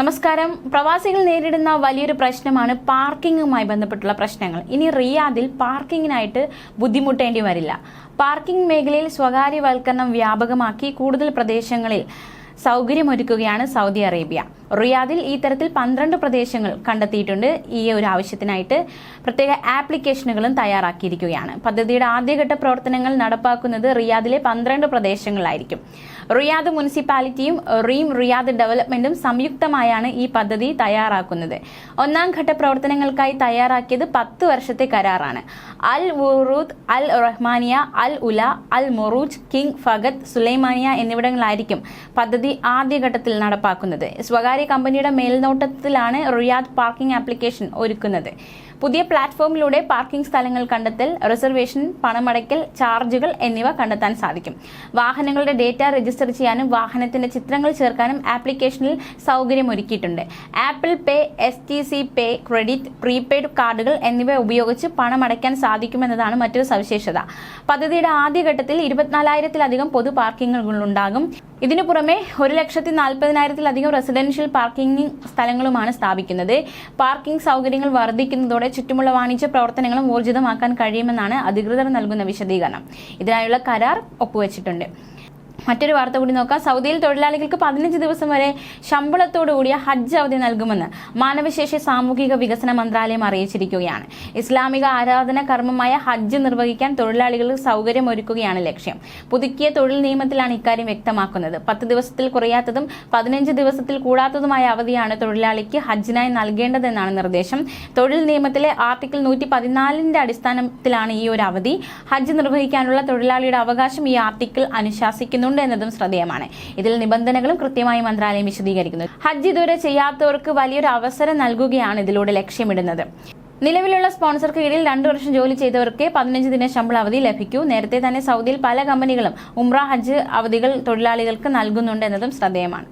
നമസ്കാരം. പ്രവാസികൾ നേരിടുന്ന വലിയൊരു പ്രശ്നമാണ് പാർക്കിങ്ങുമായി ബന്ധപ്പെട്ടുള്ള പ്രശ്നങ്ങൾ. ഇനി റിയാദിൽ പാർക്കിങ്ങിനായിട്ട് ബുദ്ധിമുട്ടേണ്ടി വരില്ല. പാർക്കിംഗ് മേഖലയിൽ സ്വകാര്യവൽക്കരണം വ്യാപകമാക്കി കൂടുതൽ പ്രദേശങ്ങളിൽ സൗകര്യമൊരുക്കുകയാണ് സൗദി അറേബ്യ. റിയാദിൽ ഈ തരത്തിൽ പന്ത്രണ്ട് പ്രദേശങ്ങൾ കണ്ടെത്തിയിട്ടുണ്ട്. ഈ ഒരു ആവശ്യത്തിനായിട്ട് പ്രത്യേക ആപ്ലിക്കേഷനുകളും തയ്യാറാക്കിയിരിക്കുകയാണ്. പദ്ധതിയുടെ ആദ്യഘട്ട പ്രവർത്തനങ്ങൾ നടപ്പാക്കുന്നത് റിയാദിലെ പന്ത്രണ്ട് പ്രദേശങ്ങളിലായിരിക്കും. റിയാദ് മുനിസിപ്പാലിറ്റിയും റീം റിയാദ് ഡെവലപ്മെന്റും സംയുക്തമായാണ് ഈ പദ്ധതി തയ്യാറാക്കുന്നത്. ഒന്നാം ഘട്ട പ്രവർത്തനങ്ങൾക്കായി തയ്യാറാക്കിയത് പത്ത് വർഷത്തെ കരാറാണ്. Al Wurud Al Rahmaniyah Al Ula Al Muruj King Fahad Sulaimaniyah എന്നിവിടങ്ങളായിരിക്കും പദ്ധതി ആദ്യഘട്ടത്തിൽ നടപ്പാക്കുന്നത്. സ്വകാര്യ കമ്പനിയുടെ മേൽനോട്ടത്തിലാണ് റിയാദ് പാർക്കിംഗ് ആപ്ലിക്കേഷൻ ഒരുക്കുന്നത്. പുതിയ പ്ലാറ്റ്ഫോമിലൂടെ പാർക്കിംഗ് സ്ഥലങ്ങൾ കണ്ടെത്തൽ റിസർവേഷൻ പണമടയ്ക്കൽ ചാർജുകൾ എന്നിവ കണ്ടെത്താൻ സാധിക്കും. വാഹനങ്ങളുടെ ഡേറ്റ രജിസ്റ്റർ ചെയ്യാനും വാഹനത്തിന്റെ ചിത്രങ്ങൾ ചേർക്കാനും ആപ്ലിക്കേഷനിൽ സൗകര്യമൊരുക്കിയിട്ടുണ്ട്. Apple Pay S T C pay credit prepaid കാർഡുകൾ എന്നിവ ഉപയോഗിച്ച് പണമടയ്ക്കാൻ സാധിക്കുമെന്നതാണ് മറ്റൊരു സവിശേഷത. പദ്ധതിയുടെ ആദ്യഘട്ടത്തിൽ ഇരുപത്തിനാലായിരത്തിലധികം പൊതു പാർക്കിങ്ങുകളുണ്ടാകും ഇതിനു പുറമെ ഒരു ലക്ഷത്തി നാൽപ്പതിനായിരത്തിലധികം റെസിഡൻഷ്യൽ പാർക്കിംഗ് സ്ഥലങ്ങളുമാണ് സ്ഥാപിക്കുന്നത്. പാർക്കിംഗ് സൗകര്യങ്ങൾ വർദ്ധിക്കുന്നതോടെ ചുറ്റുമുള്ള വാണിജ്യ പ്രവർത്തനങ്ങളും ഊർജിതമാക്കാൻ കഴിയുമെന്നാണ് അധികൃതർ നൽകുന്ന വിശദീകരണം. ഇതിനായുള്ള കരാർ ഒപ്പുവെച്ചിട്ടുണ്ട്. മറ്റൊരു വാർത്ത കൂടി നോക്കാം. സൗദിയിൽ തൊഴിലാളികൾക്ക് പതിനഞ്ച് ദിവസം വരെ ശമ്പളത്തോടു കൂടിയ ഹജ്ജ് അവധി നൽകുമെന്ന് മാനവശേഷി സാമൂഹിക വികസന മന്ത്രാലയം അറിയിച്ചിരിക്കുകയാണ്. ഇസ്ലാമിക ആരാധന കർമ്മമായ ഹജ്ജ് നിർവഹിക്കാൻ തൊഴിലാളികൾക്ക് സൗകര്യമൊരുക്കുകയാണ് ലക്ഷ്യം. പുതുക്കിയ തൊഴിൽ നിയമത്തിലാണ് ഇക്കാര്യം വ്യക്തമാക്കുന്നത്. പത്ത് ദിവസത്തിൽ കുറയാത്തതും പതിനഞ്ച് ദിവസത്തിൽ കൂടാത്തതുമായ അവധിയാണ് തൊഴിലാളിക്ക് ഹജ്ജിനായി നൽകേണ്ടതെന്നാണ് നിർദ്ദേശം. തൊഴിൽ നിയമത്തിലെ ആർട്ടിക്കിൾ നൂറ്റി പതിനാലിന്റെ അടിസ്ഥാനത്തിലാണ് ഈ ഒരു അവധി. ഹജ്ജ് നിർവഹിക്കാനുള്ള തൊഴിലാളിയുടെ അവകാശം ഈ ആർട്ടിക്കിൾ അനുശാസിക്കുന്നുണ്ട്. എന്നതും ശ്രദ്ധേയമാണ്. ഇതിൽ നിബന്ധനകളും കൃത്യമായി മന്ത്രാലയം വിശദീകരിക്കുന്നു. ഹജ്ജ് ഇതുവരെ ചെയ്യാത്തവർക്ക് വലിയൊരു അവസരം നൽകുകയാണ് ഇതിലൂടെ ലക്ഷ്യമിടുന്നത്. നിലവിലുള്ള സ്പോൺസർക്ക് കീഴിൽ രണ്ടു വർഷം ജോലി ചെയ്തവർക്ക് പതിനഞ്ച് ദിന ശമ്പള അവധി ലഭിക്കൂ. നേരത്തെ തന്നെ സൗദിയിൽ പല കമ്പനികളും ഉംറ ഹജ്ജ് അവധികൾ തൊഴിലാളികൾക്ക് നൽകുന്നുണ്ട് എന്നതും ശ്രദ്ധേയമാണ്.